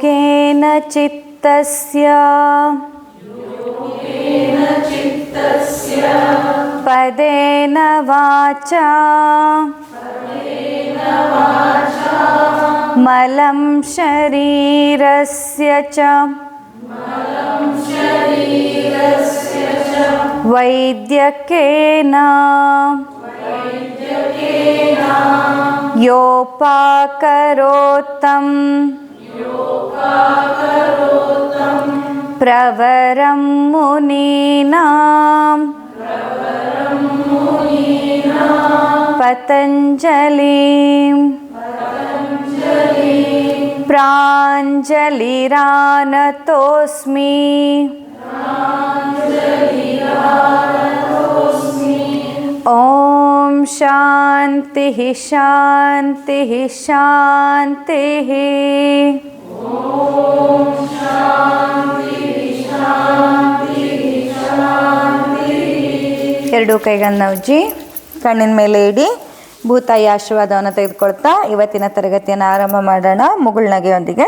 केन चित्तस्य। पदेन वाचा। मलं शरीरस्य च। वैद्यकेन। योपाकरोत्तम् प्रवरं मुनीनां। पतञ्जलिं। प्राञ्जलिरानतोऽस्मि ॐ शान्तिः शान्तिः शान्तिः ಎರಡು ಕೈಗಳನ್ನ ಉಜ್ಜಿ ಕಣ್ಣಿನ ಮೇಲೆ ಇಡಿ ಭೂತಾಯಿ ಆಶೀರ್ವಾದವನ್ನು ತೆಗೆದುಕೊಳ್ತಾ ಇವತ್ತಿನ ತರಗತಿಯನ್ನು ಆರಂಭ ಮಾಡೋಣ ಮುಗುಳ್ನಗೆಯೊಂದಿಗೆ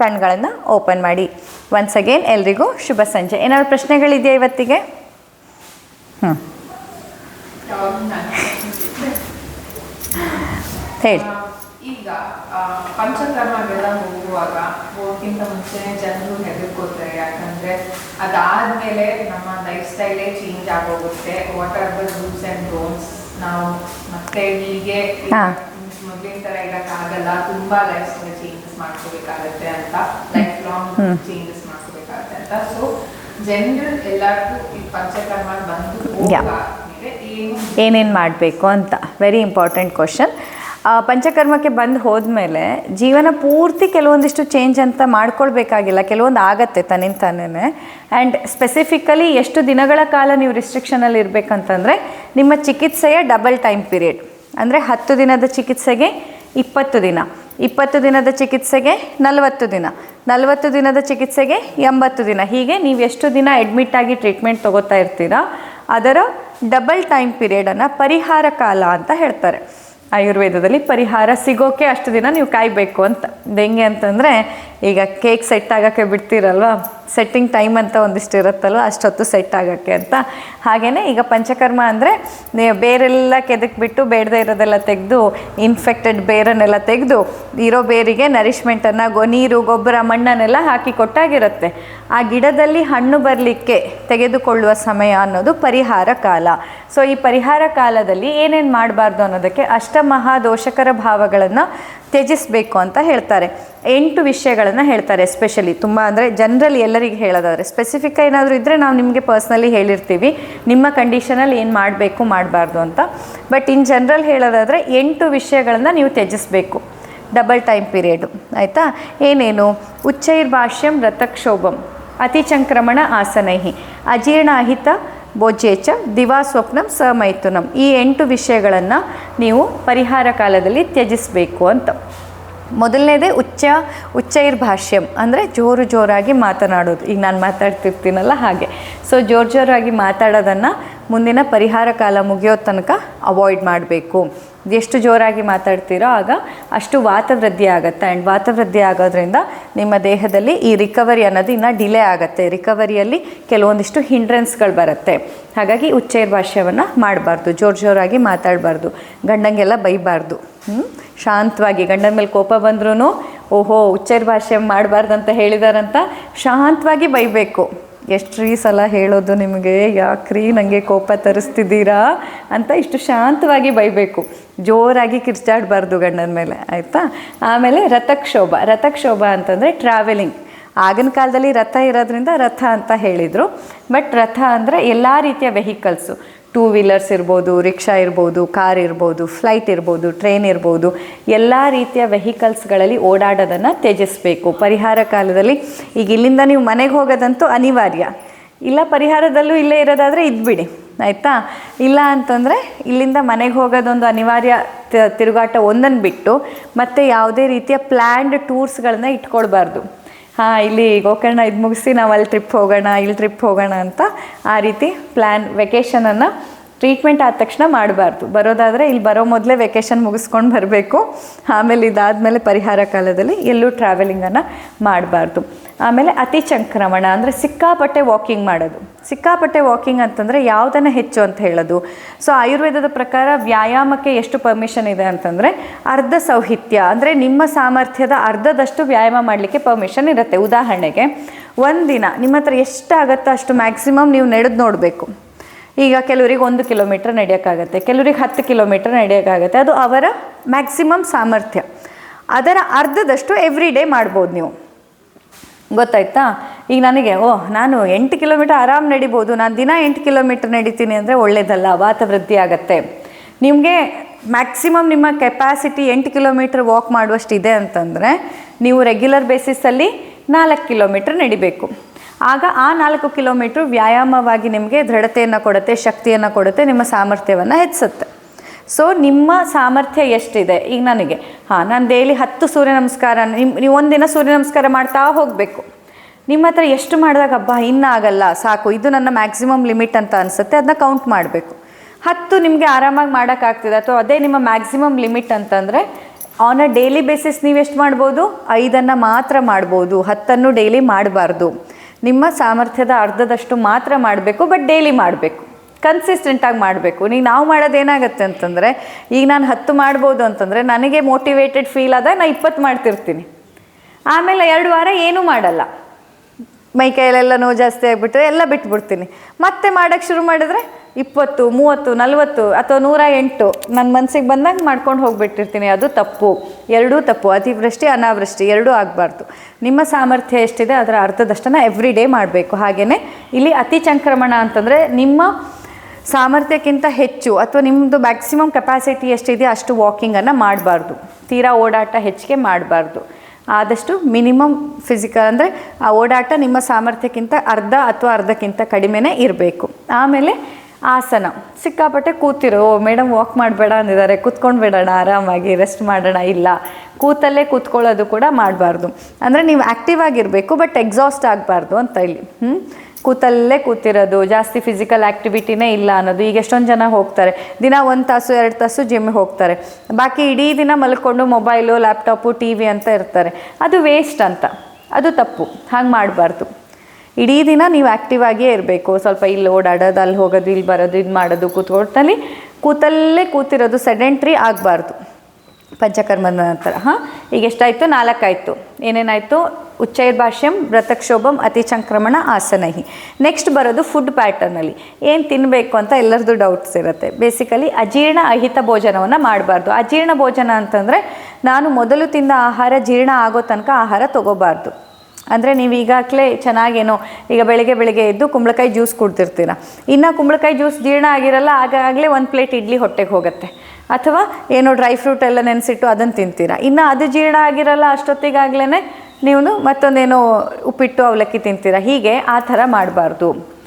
ಕಣ್ಗಳನ್ನು ಓಪನ್ ಮಾಡಿ ಒನ್ಸ್ ಅಗೇನ್ ಎಲ್ರಿಗೂ ಶುಭ ಸಂಜೆ ಏನಾದ್ರು ಪ್ರಶ್ನೆಗಳಿದೆಯಾ ಇವತ್ತಿಗೆ ಹ್ಞೂ ಹೇಳಿ. ಈಗ ಪಂಚಕರ್ಮಗೆಲ್ಲ ಹೋಗುವಾಗ ಹೋಗೋಕ್ಕಿಂತ ಮುಂಚೆನೆ ಜನರು ಹೆದರ್ಕೋತಾರೆ. ಯಾಕಂದ್ರೆ ಅದಾದ್ಮೇಲೆ ನಮ್ಮ ಲೈಫ್ ಸ್ಟೈಲೇ ಚೇಂಜ್ ಆಗೋಗುತ್ತೆ. What are the rules and don'ts ನಾವು ಮತ್ತೆ ಹೀಗೆ. ಮೊದಲಿನ ತರ ಆಗಲ್ಲ ತುಂಬಾ ಲೈಫ್ ಸ್ಟೈಲ್ ಚೇಂಜಸ್ ಮಾಡ್ಕೋಬೇಕಾಗತ್ತೆ ಅಂತ ಲೈಫ್ ಲಾಂಗ್. ಚೇಂಜಸ್ ಮಾಡ್ಕೋಬೇಕಾಗತ್ತೆ ಅಂತ. ಸೊ ಜನರಲ್ ಎಲ್ಲರಿಗೂ ಈ ಪಂಚಕರ್ಮ ಬಂದು ಏನೇನು ಮಾಡಬೇಕು ಅಂತ. ವೆರಿ ಇಂಪಾರ್ಟೆಂಟ್ ಕ್ವಶನ್ ಪಂಚಕರ್ಮಕ್ಕೆ ಬಂದು ಹೋದ್ಮೇಲೆ ಜೀವನ ಪೂರ್ತಿ ಕೆಲವೊಂದಿಷ್ಟು ಚೇಂಜ್ ಅಂತ ಮಾಡ್ಕೊಳ್ಬೇಕಾಗಿಲ್ಲ. ಕೆಲವೊಂದು ಆಗತ್ತೆ ತನ್ನಿಂದ ತಾನೇ ಆ್ಯಂಡ್ ಸ್ಪೆಸಿಫಿಕಲಿ ಎಷ್ಟು ದಿನಗಳ ಕಾಲ ನೀವು ರಿಸ್ಟ್ರಿಕ್ಷನಲ್ಲಿ ಇರಬೇಕಂತಂದರೆ ನಿಮ್ಮ ಚಿಕಿತ್ಸೆಯ ಡಬಲ್ ಟೈಮ್ ಪೀರಿಯಡ್ ಅಂದರೆ ಹತ್ತು ದಿನದ ಚಿಕಿತ್ಸೆಗೆ ಇಪ್ಪತ್ತು ದಿನ. ಇಪ್ಪತ್ತು ದಿನದ ಚಿಕಿತ್ಸೆಗೆ ನಲವತ್ತು ದಿನ. ನಲವತ್ತು ದಿನದ ಚಿಕಿತ್ಸೆಗೆ ಎಂಬತ್ತು ದಿನ. ಹೀಗೆ ನೀವು ಎಷ್ಟು ದಿನ ಅಡ್ಮಿಟ್ ಆಗಿ ಟ್ರೀಟ್ಮೆಂಟ್ ತೊಗೋತಾ ಇರ್ತೀರಾ, ಅದರ ಡಬಲ್ ಟೈಮ್ ಪೀರಿಯಡನ್ನು ಪರಿಹಾರ ಕಾಲ ಅಂತ ಹೇಳ್ತಾರೆ. ಆಯುರ್ವೇದದಲ್ಲಿ ಪರಿಹಾರ ಸಿಗೋಕೆ ಅಷ್ಟು ದಿನ ನೀವು ಕಾಯಬೇಕು ಅಂತ. ಹೆಂಗೆ ಅಂತಂದರೆ, ಈಗ ಕೇಕ್ ಸೆಟ್ ಆಗೋಕ್ಕೆ ಬಿಡ್ತೀರಲ್ವ? ಸೆಟ್ಟಿಂಗ್ ಟೈಮ್ ಅಂತ ಒಂದಿಷ್ಟು ಇರುತ್ತಲ್ವ? ಅಷ್ಟೊತ್ತು ಸೆಟ್ ಆಗೋಕ್ಕೆ ಅಂತ. ಹಾಗೆಯೇ ಈಗ ಪಂಚಕರ್ಮ ಅಂದರೆ ಬೇರೆಲ್ಲ ಕೆದಕ್ಬಿಟ್ಟು ಬೇಡದೇ ಇರೋದೆಲ್ಲ ತೆಗೆದು ಇನ್ಫೆಕ್ಟೆಡ್ ಬೇರನ್ನೆಲ್ಲ ತೆಗೆದು, ಇರೋ ಬೇರಿಗೆ ನರಿಷ್ಮೆಂಟನ್ನು ಗೊ, ನೀರು, ಗೊಬ್ಬರ, ಮಣ್ಣನ್ನೆಲ್ಲ ಹಾಕಿ ಕೊಟ್ಟಾಗಿರುತ್ತೆ. ಆ ಗಿಡದಲ್ಲಿ ಹಣ್ಣು ಬರಲಿಕ್ಕೆ ತೆಗೆದುಕೊಳ್ಳುವ ಸಮಯ ಅನ್ನೋದು ಪರಿಹಾರ ಕಾಲ. ಸೊ ಈ ಪರಿಹಾರ ಕಾಲದಲ್ಲಿ ಏನೇನು ಮಾಡಬಾರ್ದು ಅನ್ನೋದಕ್ಕೆ ಅಷ್ಟಮಹಾದೋಷಕರ ಭಾವಗಳನ್ನು ತ್ಯಜಿಸಬೇಕು ಅಂತ ಹೇಳ್ತಾರೆ. ಎಂಟು ವಿಷಯಗಳನ್ನು ಹೇಳ್ತಾರೆ ಎಸ್ಪೆಷಲಿ ತುಂಬ ಅಂದರೆ ಜನರಲ್ ಎಲ್ಲರಿಗೆ ಹೇಳೋದಾದರೆ ಸ್ಪೆಸಿಫಿಕ್ ಏನಾದರೂ ಇದ್ದರೆ ನಾವು ನಿಮಗೆ ಪರ್ಸ್ನಲಿ ಹೇಳಿರ್ತೀವಿ. ನಿಮ್ಮ ಕಂಡೀಷನಲ್ಲಿ ಏನು ಮಾಡಬೇಕು ಮಾಡಬಾರ್ದು ಅಂತ. ಬಟ್ ಇನ್ ಜನರಲ್ ಹೇಳೋದಾದರೆ ಎಂಟು ವಿಷಯಗಳನ್ನು ನೀವು ತ್ಯಜಿಸಬೇಕು. ಡಬಲ್ ಟೈಮ್ ಪೀರಿಯಡು ಆಯಿತಾ? ಏನೇನು? ಉಚ್ಚೈರ್ಭಾಷ್ಯಂ ರಥಕ್ಷೋಭಂ. ಅತಿಚಂಕ್ರಮಣ ಆಸನೈಹಿ. ಅಜೀರ್ಣಾಹಿತ ಭೋಜ್ಯೇಚ ದಿವಾ ಸ್ವಪ್ನಂ ಮೈಥುನಂ. ಈ ಎಂಟು ವಿಷಯಗಳನ್ನು ನೀವು ಪರಿಹಾರ ಕಾಲದಲ್ಲಿ ತ್ಯಜಿಸಬೇಕು ಅಂತ. ಮೊದಲನೇದೇ ಉಚ್ಚ, ಉಚ್ಚೈರ್ಭಾಷ್ಯಂ, ಅಂದರೆ ಜೋರು ಜೋರಾಗಿ ಮಾತನಾಡೋದು. ಈಗ ನಾನು ಮಾತಾಡ್ತಿರ್ತೀನಲ್ಲ ಹಾಗೆ. ಸೊ ಜೋರು ಜೋರಾಗಿ ಮಾತಾಡೋದನ್ನು ಮುಂದಿನ ಪರಿಹಾರ ಕಾಲ ಮುಗಿಯೋ ತನಕ ಅವಾಯ್ಡ್ ಮಾಡಬೇಕು. ಎಷ್ಟು ಜೋರಾಗಿ ಮಾತಾಡ್ತೀರೋ ಆಗ ಅಷ್ಟು ವಾತವೃದ್ಧಿ ಆಗುತ್ತೆ. ಆ್ಯಂಡ್ ವಾತವೃದ್ಧಿ ಆಗೋದ್ರಿಂದ ನಿಮ್ಮ ದೇಹದಲ್ಲಿ ಈ ರಿಕವರಿ ಅನ್ನೋದು ಇನ್ನೂ ಡಿಲೇ ಆಗುತ್ತೆ. ರಿಕವರಿಯಲ್ಲಿ ಕೆಲವೊಂದಿಷ್ಟು ಹಿಂಡ್ರೆನ್ಸ್ಗಳು ಬರುತ್ತೆ. ಹಾಗಾಗಿ ಉಚ್ಚೈರ್ ಭಾಷ್ಯವನ್ನು ಮಾಡಬಾರ್ದು. ಜೋರು ಜೋರಾಗಿ ಮಾತಾಡಬಾರ್ದು. ಗಂಡಂಗೆಲ್ಲ ಬೈಬಾರ್ದು. ಶಾಂತವಾಗಿ ಗಂಡನ ಮೇಲೆ ಕೋಪ ಬಂದ್ರೂ ಓಹೋ ಉಚ್ಚೈರ್ ಭಾಷೆ ಮಾಡಬಾರ್ದು ಅಂತ ಹೇಳಿದಾರಂತ ಶಾಂತವಾಗಿ ಬೈಬೇಕು. ಎಷ್ಟು ರೀ ಸಲ ಹೇಳೋದು ನಿಮಗೆ? ಯಾಕ್ರಿ ನನಗೆ ಕೋಪ ತರಿಸ್ತಿದ್ದೀರಾ? ಅಂತ ಇಷ್ಟು ಶಾಂತವಾಗಿ ಬೈಬೇಕು. ಜೋರಾಗಿ ಕಿರ್ಚಾಡಬಾರ್ದು ಗಂಡನ ಮೇಲೆ, ಆಯಿತಾ? ಆಮೇಲೆ ರಥಕ್ಷೋಭ. ರಥಕ್ಷೋಭ ಅಂತಂದರೆ ಟ್ರಾವೆಲಿಂಗ್ ಆಗಿನ ಕಾಲದಲ್ಲಿ ರಥ ಇರೋದ್ರಿಂದ ರಥ ಅಂತ ಹೇಳಿದರು. ಬಟ್ ರಥ ಅಂದರೆ ಎಲ್ಲ ರೀತಿಯ ವೆಹಿಕಲ್ಸು ಟೂ ವೀಲರ್ಸ್ ಇರ್ಬೋದು ರಿಕ್ಷಾ ಇರ್ಬೋದು ಕಾರ್ ಇರ್ಬೋದು ಫ್ಲೈಟ್ ಇರ್ಬೋದು ಟ್ರೈನ್ ಇರ್ಬೋದು, ಎಲ್ಲ ರೀತಿಯ ವೆಹಿಕಲ್ಸ್ಗಳಲ್ಲಿ ಓಡಾಡೋದನ್ನು ತ್ಯಜಿಸಬೇಕು. ಪರಿಹಾರ ಕಾಲದಲ್ಲಿ ಈಗ ಇಲ್ಲಿಂದ ನೀವು ಮನೆಗೆ ಹೋಗೋದಂತೂ ಅನಿವಾರ್ಯ. ಇಲ್ಲ ಪರಿಹಾರದಲ್ಲೂ ಇಲ್ಲೇ ಇರೋದಾದರೆ ಇದ್ಬಿಡಿ ಆಯಿತಾ? ಇಲ್ಲ ಅಂತಂದರೆ ಇಲ್ಲಿಂದ ಮನೆಗೆ ಹೋಗೋದೊಂದು ಅನಿವಾರ್ಯ ತಿರುಗಾಟ ಒಂದನ್ನು ಬಿಟ್ಟು ಮತ್ತು ಯಾವುದೇ ರೀತಿಯ ಪ್ಲ್ಯಾಂಡ್ ಟೂರ್ಸ್ಗಳನ್ನ ಇಟ್ಕೊಳ್ಬಾರ್ದು. ಹಾಂ, ಇಲ್ಲಿ ಗೋಕರ್ಣ ಇದು ಮುಗಿಸಿ ನಾವು ಅಲ್ಲಿ ಟ್ರಿಪ್ ಹೋಗೋಣ, ಇಲ್ಲಿ ಟ್ರಿಪ್ ಹೋಗೋಣ ಅಂತ ಆ ರೀತಿ ಪ್ಲ್ಯಾನ್ ವೆಕೇಷನನ್ನು ಟ್ರೀಟ್ಮೆಂಟ್ ಆದ ತಕ್ಷಣ ಮಾಡಬಾರ್ದು. ಬರೋದಾದರೆ ಇಲ್ಲಿ ಬರೋ ಮೊದಲೇ ವೆಕೇಷನ್ ಮುಗಿಸ್ಕೊಂಡು ಬರಬೇಕು. ಆಮೇಲೆ ಇದಾದಮೇಲೆ ಪರಿಹಾರ ಕಾಲದಲ್ಲಿ ಎಲ್ಲೂ ಟ್ರಾವೆಲಿಂಗನ್ನು ಮಾಡಬಾರ್ದು. ಆಮೇಲೆ ಅತಿ ಸಂಕ್ರಮಣ ಅಂದರೆ ಸಿಕ್ಕಾಪಟ್ಟೆ ವಾಕಿಂಗ್ ಮಾಡೋದು. ಸಿಕ್ಕಾಪಟ್ಟೆ ವಾಕಿಂಗ್ ಅಂತಂದರೆ ಯಾವುದನ್ನು ಹೆಚ್ಚು ಅಂತ ಹೇಳೋದು. ಸೊ ಆಯುರ್ವೇದದ ಪ್ರಕಾರ ವ್ಯಾಯಾಮಕ್ಕೆ ಎಷ್ಟು ಪರ್ಮಿಷನ್ ಇದೆ ಅಂತಂದರೆ ಅರ್ಧ ಸೌಹಿತ್ಯ ಅಂದರೆ ನಿಮ್ಮ ಸಾಮರ್ಥ್ಯದ ಅರ್ಧದಷ್ಟು ವ್ಯಾಯಾಮ ಮಾಡಲಿಕ್ಕೆ ಪರ್ಮಿಷನ್ ಇರುತ್ತೆ. ಉದಾಹರಣೆಗೆ ಒಂದಿನ ನಿಮ್ಮ ಹತ್ರ ಎಷ್ಟಾಗತ್ತೋ ಅಷ್ಟು ಮ್ಯಾಕ್ಸಿಮಮ್ ನೀವು ನಡೆದು ನೋಡಬೇಕು. ಈಗ ಕೆಲವರಿಗೆ ಒಂದು ಕಿಲೋಮೀಟ್ರ್ ನಡೆಯೋಕ್ಕಾಗತ್ತೆ, ಕೆಲವರಿಗೆ ಹತ್ತು ಕಿಲೋಮೀಟ್ರ್ ನಡೆಯೋಕ್ಕಾಗತ್ತೆ. ಅದು ಅವರ ಮ್ಯಾಕ್ಸಿಮಮ್ ಸಾಮರ್ಥ್ಯ. ಅದರ ಅರ್ಧದಷ್ಟು ಎವ್ರಿ ಡೇ ಮಾಡ್ಬೋದು ನೀವು. ಗೊತ್ತಾಯ್ತಾ? ಈಗ ನನಗೆ, ಓ, ನಾನು ಎಂಟು ಕಿಲೋಮೀಟರ್ ಆರಾಮ್ ನಡಿಬೋದು, ನಾನು ದಿನ ಎಂಟು ಕಿಲೋಮೀಟರ್ ನಡೀತೀನಿ ಅಂದರೆ ಒಳ್ಳೇದಲ್ಲ ವಾತ ವೃದ್ಧಿ ಆಗುತ್ತೆ. ನಿಮಗೆ ಮ್ಯಾಕ್ಸಿಮಮ್ ನಿಮ್ಮ ಕೆಪಾಸಿಟಿ ಎಂಟು ಕಿಲೋಮೀಟ್ರ್ ವಾಕ್ ಮಾಡುವಷ್ಟು ಇದೆ ಅಂತಂದರೆ, ನೀವು ರೆಗ್ಯುಲರ್ ಬೇಸಿಸಲ್ಲಿ ನಾಲ್ಕು ಕಿಲೋಮೀಟ್ರ್ ನಡಿಬೇಕು. ಆಗ ಆ ನಾಲ್ಕು ಕಿಲೋಮೀಟ್ರ್ ವ್ಯಾಯಾಮವಾಗಿ ನಿಮಗೆ ದೃಢತೆಯನ್ನು ಕೊಡುತ್ತೆ, ಶಕ್ತಿಯನ್ನು ಕೊಡುತ್ತೆ, ನಿಮ್ಮ ಸಾಮರ್ಥ್ಯವನ್ನು ಹೆಚ್ಚಿಸುತ್ತೆ. ಸೊ ನಿಮ್ಮ ಸಾಮರ್ಥ್ಯ ಎಷ್ಟಿದೆ? ಈಗ ನನಗೆ. ಹಾಂ, ನಾನು ಡೈಲಿ ಹತ್ತು ಸೂರ್ಯ ನಮಸ್ಕಾರ ನಿಮ್ಮ ನೀವು ಒಂದಿನ ಸೂರ್ಯ ನಮಸ್ಕಾರ ಮಾಡ್ತಾ ಹೋಗಬೇಕು. ನಿಮ್ಮ ಹತ್ರ ಎಷ್ಟು ಮಾಡಿದಾಗ ಹಬ್ಬ ಇನ್ನೂ ಆಗಲ್ಲ ಸಾಕು, ಇದು ನನ್ನ ಮ್ಯಾಕ್ಸಿಮಮ್ ಲಿಮಿಟ್ ಅಂತ ಅನಿಸುತ್ತೆ ಅದನ್ನ ಕೌಂಟ್ ಮಾಡಬೇಕು. ಹತ್ತು ನಿಮಗೆ ಆರಾಮಾಗಿ ಮಾಡೋಕ್ಕಾಗ್ತಿದೆ ಅಥವಾ ಅದೇ ನಿಮ್ಮ ಮ್ಯಾಕ್ಸಿಮಮ್ ಲಿಮಿಟ್ ಅಂತಂದರೆ ಆನ್ ಅ ಡೈಲಿ ಬೇಸಿಸ್ ನೀವು ಎಷ್ಟು ಮಾಡ್ಬೋದು? ಐದನ್ನು ಮಾತ್ರ ಮಾಡ್ಬೋದು. ಹತ್ತನ್ನು ಡೈಲಿ ಮಾಡಬಾರ್ದು. ನಿಮ್ಮ ಸಾಮರ್ಥ್ಯದ ಅರ್ಧದಷ್ಟು ಮಾತ್ರ ಮಾಡಬೇಕು ಬಟ್ ಡೈಲಿ ಮಾಡಬೇಕು. ಕನ್ಸಿಸ್ಟೆಂಟಾಗಿ ಮಾಡಬೇಕು. ನೀವು ನಾವು ಮಾಡೋದು ಏನಾಗುತ್ತೆ ಅಂತಂದರೆ, ಈಗ ನಾನು ಹತ್ತು ಮಾಡ್ಬೋದು ಅಂತಂದರೆ, ನನಗೆ ಮೋಟಿವೇಟೆಡ್ ಫೀಲ್ ಆದಾಗ ನಾನು ಇಪ್ಪತ್ತು ಮಾಡ್ತಿರ್ತೀನಿ. ಆಮೇಲೆ ಎರಡು ವಾರ ಏನೂ ಮಾಡಲ್ಲ. ಮೈ ಕೈಯಲ್ಲೆಲ್ಲ ನೋವು ಜಾಸ್ತಿ ಆಗಿಬಿಟ್ರೆ ಎಲ್ಲ ಬಿಟ್ಬಿಡ್ತೀನಿ. ಮತ್ತೆ ಮಾಡೋಕ್ಕೆ ಶುರು ಮಾಡಿದ್ರೆ ಇಪ್ಪತ್ತು, ಮೂವತ್ತು, ನಲವತ್ತು ಅಥವಾ ನೂರ ಎಂಟು ನನ್ನ ಮನಸ್ಸಿಗೆ ಬಂದಾಗ ಮಾಡ್ಕೊಂಡು ಹೋಗ್ಬಿಟ್ಟಿರ್ತೀನಿ. ಅದು ತಪ್ಪು. ಎರಡೂ ತಪ್ಪು. ಅತಿವೃಷ್ಟಿ, ಅನಾವೃಷ್ಟಿ ಎರಡೂ ಆಗಬಾರ್ದು. ನಿಮ್ಮ ಸಾಮರ್ಥ್ಯ ಎಷ್ಟಿದೆ ಅದರ ಅರ್ಧದಷ್ಟನ್ನು ಎವ್ರಿ ಡೇ ಮಾಡಬೇಕು. ಹಾಗೆಯೇ ಇಲ್ಲಿ ಅತಿ ಸಂಕ್ರಮಣ ಅಂತಂದರೆ ನಿಮ್ಮ ಸಾಮರ್ಥ್ಯಕ್ಕಿಂತ ಹೆಚ್ಚು ಅಥವಾ ನಿಮ್ಮದು ಮ್ಯಾಕ್ಸಿಮಮ್ ಕೆಪಾಸಿಟಿ ಎಷ್ಟಿದೆಯೋ ಅಷ್ಟು ವಾಕಿಂಗನ್ನು ಮಾಡಬಾರ್ದು. ತೀರಾ ಓಡಾಟ ಹೆಚ್ಚಿಗೆ ಮಾಡಬಾರ್ದು. ಆದಷ್ಟು ಮಿನಿಮಮ್ ಫಿಸಿಕಲ್ ಅಂದರೆ ಆ ಓಡಾಟ ನಿಮ್ಮ ಸಾಮರ್ಥ್ಯಕ್ಕಿಂತ ಅರ್ಧ ಅಥವಾ ಅರ್ಧಕ್ಕಿಂತ ಕಡಿಮೆನೇ ಇರಬೇಕು. ಆಮೇಲೆ ಆಸನ. ಸಿಕ್ಕಾಪಟ್ಟೆ ಕೂತಿರೋ ಮೇಡಮ್ ವಾಕ್ ಮಾಡಬೇಡ ಅಂದಿದ್ದಾರೆ, ಕೂತ್ಕೊಂಡು ಬಿಡೋಣ, ಆರಾಮಾಗಿ ರೆಸ್ಟ್ ಮಾಡೋಣ, ಇಲ್ಲ. ಕೂತಲ್ಲೇ ಕೂತ್ಕೊಳ್ಳೋದು ಕೂಡ ಮಾಡಬಾರ್ದು. ಅಂದರೆ ನೀವು ಆ್ಯಕ್ಟಿವ್ ಆಗಿರಬೇಕು ಬಟ್ ಎಕ್ಸಾಸ್ಟ್ ಆಗಬಾರ್ದು ಅಂತ ಇಲ್ಲಿ. ಹ್ಞೂ ಕೂತಲ್ಲೇ ಕೂತಿರೋದು, ಜಾಸ್ತಿ ಫಿಸಿಕಲ್ ಆ್ಯಕ್ಟಿವಿಟಿನೇ ಇಲ್ಲ ಅನ್ನೋದು. ಈಗ ಎಷ್ಟೊಂದು ಜನ ಹೋಗ್ತಾರೆ. ದಿನ ಒಂದು ತಾಸು, ಎರಡು ತಾಸು ಜಿಮ್ಗೆ ಹೋಗ್ತಾರೆ. ಬಾಕಿ ಇಡೀ ದಿನ ಮಲ್ಕೊಂಡು ಮೊಬೈಲು ಲ್ಯಾಪ್ಟಾಪು ಟಿ ವಿ ಅಂತ ಇರ್ತಾರೆ. ಅದು ವೇಸ್ಟ್ ಅಂತ. ಅದು ತಪ್ಪು. ಹಾಗೆ ಮಾಡಬಾರ್ದು. ಇಡೀ ದಿನ ನೀವು ಆ್ಯಕ್ಟಿವ್ ಆಗಿಯೇ ಇರಬೇಕು. ಸ್ವಲ್ಪ ಇಲ್ಲಿ ಓಡಾಡೋದು, ಅಲ್ಲಿ ಹೋಗೋದು, ಇಲ್ಲಿ ಬರೋದು, ಇದು ಮಾಡೋದು ಕೂತ್ಕೊಟ್ಟಲ್ಲಿ ಕೂತಲ್ಲೇ ಕೂತಿರೋದು ಸೆಡೆಂಟ್ರಿ ಆಗಬಾರ್ದು. ಪಂಚಕರ್ಮದ ನಂತರ, ಹಾಂ? ಈಗ ಎಷ್ಟಾಯಿತು? ನಾಲ್ಕಾಯಿತು. ಏನೇನಾಯಿತು? ಉಚ್ಚೈರ್ಭಾಷ್ಯಂ, ವ್ರತಕ್ಷೋಭಂ ಅತಿ ಸಂಕ್ರಮಣ ಆಸನಹಿ. ನೆಕ್ಸ್ಟ್ ಬರೋದು ಫುಡ್ ಪ್ಯಾಟರ್ನಲ್ಲಿ ಏನು ತಿನ್ನಬೇಕು ಅಂತ ಎಲ್ಲರದ್ದು ಡೌಟ್ಸ್ ಇರುತ್ತೆ. ಬೇಸಿಕಲಿ ಅಜೀರ್ಣ ಅಹಿತ ಭೋಜನವನ್ನು ಮಾಡಬಾರ್ದು. ಅಜೀರ್ಣ ಭೋಜನ ಅಂತಂದರೆ, ನಾನು ಮೊದಲು ತಿಂದ ಆಹಾರ ಜೀರ್ಣ ಆಗೋ ತನಕ ಆಹಾರ ತಗೋಬಾರ್ದು. ಅಂದರೆ ನೀವು ಈಗಾಗಲೇ ಚೆನ್ನಾಗೇನೋ, ಈಗ ಬೆಳಗ್ಗೆ ಬೆಳಗ್ಗೆ ಎದ್ದು ಕುಂಬಳಕಾಯಿ ಜ್ಯೂಸ್ ಕುಡ್ತಿರ್ತೀರ ಇನ್ನು ಕುಂಬಳಕಾಯಿ ಜ್ಯೂಸ್ ಜೀರ್ಣ ಆಗಿರಲ್ಲ, ಆಗಾಗಲೇ ಒಂದು ಪ್ಲೇಟ್ ಇಡ್ಲಿ ಹೊಟ್ಟೆಗೆ ಹೋಗುತ್ತೆ. ಅಥವಾ ಏನೋ ಡ್ರೈ ಫ್ರೂಟ್ ಎಲ್ಲ ನೆನೆಸಿಟ್ಟು ಅದನ್ನು ತಿಂತೀರಾ? ಇನ್ನು ಅದು ಜೀರ್ಣ ಆಗಿರಲ್ಲ ಅಷ್ಟೊತ್ತಿಗಾಗಲೇ ನೀವು ಮತ್ತೊಂದೇನೋ ಉಪ್ಪಿಟ್ಟು ಅವಲಕ್ಕಿ ತಿಂತೀರಾ? ಹೀಗೆ ಆ ಥರ ಮಾಡಬಾರ್ದು.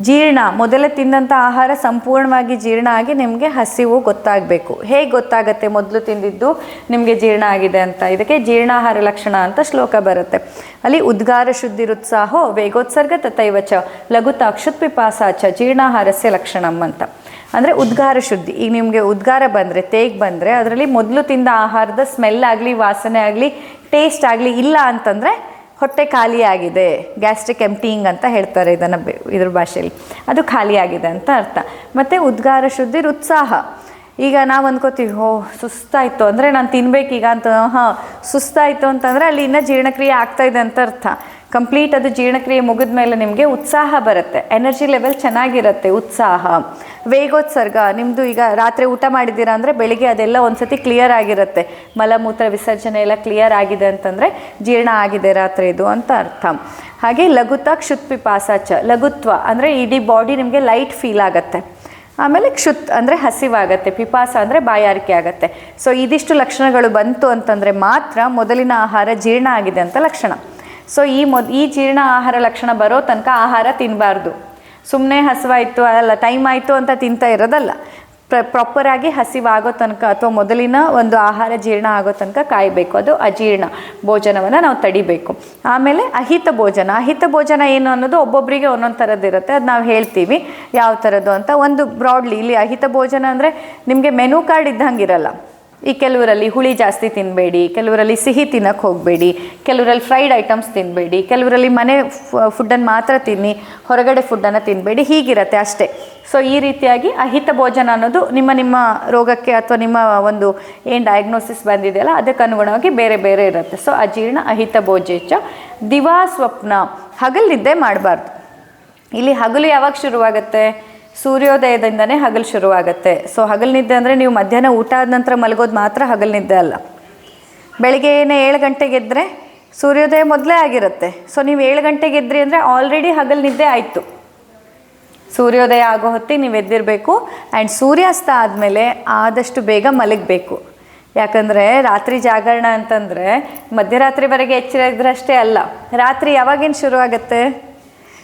ಜೀರ್ಣ, ಮೊದಲೇ ತಿಂದಂಥ ಆಹಾರ ಸಂಪೂರ್ಣವಾಗಿ ಜೀರ್ಣ ಆಗಿ ನಿಮಗೆ ಹಸಿವು ಗೊತ್ತಾಗಬೇಕು. ಹೇಗೆ ಗೊತ್ತಾಗುತ್ತೆ? ಮೊದಲು ತಿಂದಿದ್ದು ನಿಮಗೆ ಜೀರ್ಣ ಆಗಿದೆ ಅಂತ. ಇದಕ್ಕೆ ಜೀರ್ಣಾಹಾರ ಲಕ್ಷಣ ಅಂತ ಶ್ಲೋಕ ಬರುತ್ತೆ. ಅಲ್ಲಿ ಉದ್ಗಾರ ಶುದ್ಧಿರುತ್ಸಾಹೋ ವೇಗೋತ್ಸರ್ಗ ತಥೈವಚ ಲಘುತ ಕ್ಷುತ್ ಪಿಪಾಸಾಚ ಜೀರ್ಣಾಹಾರಸ್ಯ ಲಕ್ಷಣಂ ಅಂತ. ಅಂದರೆ ಉದ್ಗಾರ ಶುದ್ಧಿ. ಈಗ ನಿಮಗೆ ಉದ್ಗಾರ ಬಂದರೆ, ತೇಗ್ ಬಂದರೆ, ಅದರಲ್ಲಿ ಮೊದಲು ತಿಂದ ಆಹಾರದ ಸ್ಮೆಲ್ ಆಗಲಿ, ವಾಸನೆ ಆಗಲಿ ಟೇಸ್ಟ್ ಆಗಲಿ ಇಲ್ಲ ಅಂತಂದರೆ ಹೊಟ್ಟೆ ಖಾಲಿಯಾಗಿದೆ ಗ್ಯಾಸ್ಟ್ರಿಕ್ ಎಂಟಿಂಗ್ ಅಂತ ಹೇಳ್ತಾರೆ ಇದನ್ನು ಇದ್ರ ಭಾಷೆಯಲ್ಲಿ. ಅದು ಖಾಲಿಯಾಗಿದೆ ಅಂತ ಅರ್ಥ. ಮತ್ತು ಉದ್ಗಾರ ಶುದ್ಧಿ ಉತ್ಸಾಹ ಈಗ ನಾವು ಅಂದ್ಕೋತೀವಿ ಓ, ಸುಸ್ತಾಯಿತು. ಅಂದರೆ ನಾನು ತಿನ್ಬೇಕೀಗ ಅಂತ, ಹಾಂ, ಸುಸ್ತಾಯಿತು ಅಂತಂದರೆ ಅಲ್ಲಿ ಇನ್ನೂ ಜೀರ್ಣಕ್ರಿಯೆ ಆಗ್ತಾಯಿದೆ ಅಂತ ಅರ್ಥ. ಕಂಪ್ಲೀಟ್ ಅದು ಜೀರ್ಣಕ್ರಿಯೆ ಮುಗಿದ ಮೇಲೆ ನಿಮಗೆ ಉತ್ಸಾಹ ಬರುತ್ತೆ. ಎನರ್ಜಿ ಲೆವೆಲ್ ಚೆನ್ನಾಗಿರುತ್ತೆ ಉತ್ಸಾಹ. ವೇಗೋತ್ಸರ್ಗ ನಿಮ್ಮದು ಈಗ ರಾತ್ರಿ ಊಟ ಮಾಡಿದ್ದೀರಾ ಅಂದರೆ ಬೆಳಿಗ್ಗೆ ಅದೆಲ್ಲ ಒಂದ್ಸತಿ ಕ್ಲಿಯರ್ ಆಗಿರುತ್ತೆ. ಮಲಮೂತ್ರ ವಿಸರ್ಜನೆ ಎಲ್ಲ ಕ್ಲಿಯರ್ ಆಗಿದೆ ಅಂತಂದರೆ ಜೀರ್ಣ ಆಗಿದೆ ರಾತ್ರಿ ಇದು ಅಂತ ಅರ್ಥ. ಹಾಗೆ ಲಘುತ ಕ್ಷುತ್ ಪಿಪಾಸಾಚ ಲಘುತ್ವ ಅಂದರೆ ಇಡೀ ಬಾಡಿ ನಿಮಗೆ ಲೈಟ್ ಫೀಲ್ ಆಗುತ್ತೆ. ಆಮೇಲೆ ಕ್ಷುತ್ ಅಂದರೆ ಹಸಿವಾಗತ್ತೆ, ಪಿಪಾಸ ಅಂದರೆ ಬಾಯಾರಿಕೆ ಆಗುತ್ತೆ. ಸೊ ಇದಿಷ್ಟು ಲಕ್ಷಣಗಳು ಬಂತು ಅಂತಂದರೆ ಮಾತ್ರ ಮೊದಲಿನ ಆಹಾರ ಜೀರ್ಣ ಆಗಿದೆ ಅಂತ ಲಕ್ಷಣ. ಸೊ ಈ ಮೊದ್, ಈ ಜೀರ್ಣ ಆಹಾರ ಲಕ್ಷಣ ಬರೋ ತನಕ ಆಹಾರ ತಿನ್ನಬಾರ್ದು ಸುಮ್ಮನೆ ಹಸಿವಾಯಿತು, ಅಲ್ಲ ಟೈಮ್ ಆಯಿತು ಅಂತ ತಿಂತಾ ಇರೋದಲ್ಲ. ಪ್ರ ಪ್ರಾಪರಾಗಿ ಹಸಿವಾಗೋ ತನಕ ಅಥವಾ ಮೊದಲಿನ ಒಂದು ಆಹಾರ ಜೀರ್ಣ ಆಗೋ ತನಕ ಕಾಯಬೇಕು. ಅದು ಅಜೀರ್ಣ ಭೋಜನವನ್ನು ನಾವು ತಡಿಬೇಕು. ಆಮೇಲೆ ಅಹಿತ ಭೋಜನ. ಅಹಿತ ಭೋಜನ ಏನು ಅನ್ನೋದು ಒಬ್ಬೊಬ್ಬರಿಗೆ ಒಂದೊಂದು ಥರದ್ದು ಇರುತ್ತೆ. ಅದು ನಾವು ಹೇಳ್ತೀವಿ ಯಾವ ಥರದ್ದು ಅಂತ. ಒಂದು ಬ್ರಾಡ್ಲಿ ಇಲ್ಲಿ ಅಹಿತ ಭೋಜನ ಅಂದರೆ ನಿಮಗೆ ಮೆನು ಕಾರ್ಡ್ ಇದ್ದಂಗೆ ಇರಲ್ಲ. ಈ ಕೆಲವರಲ್ಲಿ ಹುಳಿ ಜಾಸ್ತಿ ತಿನ್ನಬೇಡಿ ಕೆಲವರಲ್ಲಿ ಸಿಹಿ ತಿನ್ನಕ್ಕೆ ಹೋಗಬೇಡಿ, ಕೆಲವರಲ್ಲಿ ಫ್ರೈಡ್ ಐಟಮ್ಸ್ ತಿನ್ನಬೇಡಿ ಕೆಲವರಲ್ಲಿ ಮನೆ ಫುಡ್ಡನ್ನು ಮಾತ್ರ ತಿನ್ನಿ, ಹೊರಗಡೆ ಫುಡ್ಡನ್ನು ತಿನ್ನಬೇಡಿ ಹೀಗಿರತ್ತೆ ಅಷ್ಟೇ. ಸೊ ಈ ರೀತಿಯಾಗಿ ಅಹಿತ ಭೋಜನ ಅನ್ನೋದು ನಿಮ್ಮ ನಿಮ್ಮ ರೋಗಕ್ಕೆ ಅಥವಾ ನಿಮ್ಮ ಒಂದು ಏನು ಡಯಾಗ್ನೋಸಿಸ್ ಬಂದಿದೆಯಲ್ಲ ಅದಕ್ಕೆ ಅನುಗುಣವಾಗಿ ಬೇರೆ ಬೇರೆ ಇರುತ್ತೆ. ಸೊ ಅಜೀರ್ಣ, ಅಹಿತ ಭೋಜೇಚ, ದಿವಾ ಸ್ವಪ್ನ ಹಗಲು ನಿದ್ದೆ ಮಾಡಬಾರ್ದು. ಇಲ್ಲಿ ಹಗಲು ಯಾವಾಗ ಶುರುವಾಗುತ್ತೆ? ಸೂರ್ಯೋದಯದಿಂದನೇ ಹಗಲು ಶುರುವಾಗುತ್ತೆ. ಸೊ ಹಗಲು ನಿದ್ದೆ ಅಂದರೆ ನೀವು ಮಧ್ಯಾಹ್ನ ಊಟ ಆದ ನಂತರ ಮಲಗೋದು ಮಾತ್ರ ಹಗಲು ನಿದ್ದೆ ಅಲ್ಲ. ಬೆಳಿಗ್ಗೆನೇ ಏಳು ಗಂಟೆಗೆ ಎದ್ದರೆ ಸೂರ್ಯೋದಯ ಮೊದಲೇ ಆಗಿರುತ್ತೆ. ಸೊ ನೀವು ಏಳು ಗಂಟೆಗೆ ಎದ್ರಿ ಅಂದರೆ ಆಲ್ರೆಡಿ ಹಗಲು ನಿದ್ದೆ ಆಯಿತು. ಸೂರ್ಯೋದಯ ಆಗೋ ಹೊತ್ತಿಗೆ ನೀವು ಎದ್ದಿರಬೇಕು ಆ್ಯಂಡ್ ಸೂರ್ಯಾಸ್ತ ಆದಮೇಲೆ ಆದಷ್ಟು ಬೇಗ ಮಲಗಬೇಕು. ಯಾಕಂದರೆ ರಾತ್ರಿ ಜಾಗರಣ ಅಂತಂದರೆ ಮಧ್ಯರಾತ್ರಿವರೆಗೆ ಎಚ್ಚರ ಇದ್ರಷ್ಟೇ ಅಲ್ಲ. ರಾತ್ರಿ ಯಾವಾಗೇನು ಶುರುವಾಗತ್ತೆ?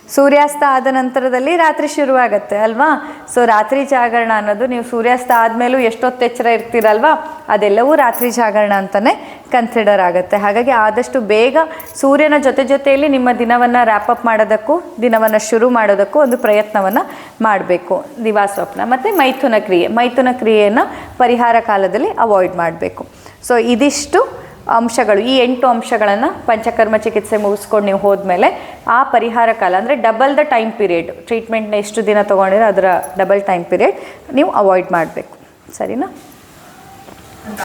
ಸೂರ್ಯಾಸ್ತ ಆದ ನಂತರದಲ್ಲಿ ರಾತ್ರಿ ಶುರುವಾಗತ್ತೆ, ಅಲ್ವಾ? ಸೊ ರಾತ್ರಿ ಜಾಗರಣ ಅನ್ನೋದು ನೀವು ಸೂರ್ಯಾಸ್ತ ಆದಮೇಲೂ ಎಷ್ಟೊತ್ತು ಎಚ್ಚರ ಇರ್ತೀರಲ್ವಾ? ಅದೆಲ್ಲವೂ ರಾತ್ರಿ ಜಾಗರಣ ಅಂತಲೇ ಕನ್ಸಿಡರ್ ಆಗುತ್ತೆ. ಹಾಗಾಗಿ ಆದಷ್ಟು ಬೇಗ ಸೂರ್ಯನ ಜೊತೆ ಜೊತೆಯಲ್ಲಿ ನಿಮ್ಮ ದಿನವನ್ನು ರ್ಯಾಪಪ್ ಮಾಡೋದಕ್ಕೂ, ದಿನವನ್ನು ಶುರು ಮಾಡೋದಕ್ಕೂ ಒಂದು ಪ್ರಯತ್ನವನ್ನು ಮಾಡಬೇಕು. ದಿವಾಸ್ವಪ್ನ. ಮತ್ತು ಮೈಥುನ ಕ್ರಿಯೆ. ಮೈಥುನ ಕ್ರಿಯೆಯನ್ನು ಪರಿಹಾರ ಕಾಲದಲ್ಲಿ ಅವಾಯ್ಡ್ ಮಾಡಬೇಕು. ಸೊ ಇದಿಷ್ಟು ಅಂಶಗಳು, ಈ ಎಂಟು ಅಂಶಗಳನ್ನು ಪಂಚಕರ್ಮ ಚಿಕಿತ್ಸೆ ಮುಗಿಸ್ಕೊಂಡು ನೀವು ಹೋದ್ಮೇಲೆ ಆ ಪರಿಹಾರ ಕಾಲ, ಅಂದರೆ ಡಬಲ್ ದ ಟೈಮ್ ಪೀರಿಯಡ್ ಟ್ರೀಟ್ಮೆಂಟ್ನ ಎಷ್ಟು ದಿನ ತೊಗೊಂಡಿರೋ ಅದರ ಡಬಲ್ ಟೈಮ್ ಪೀರಿಯಡ್ ನೀವು ಅವಾಯ್ಡ್ ಮಾಡಬೇಕು. ಸರಿನಾ?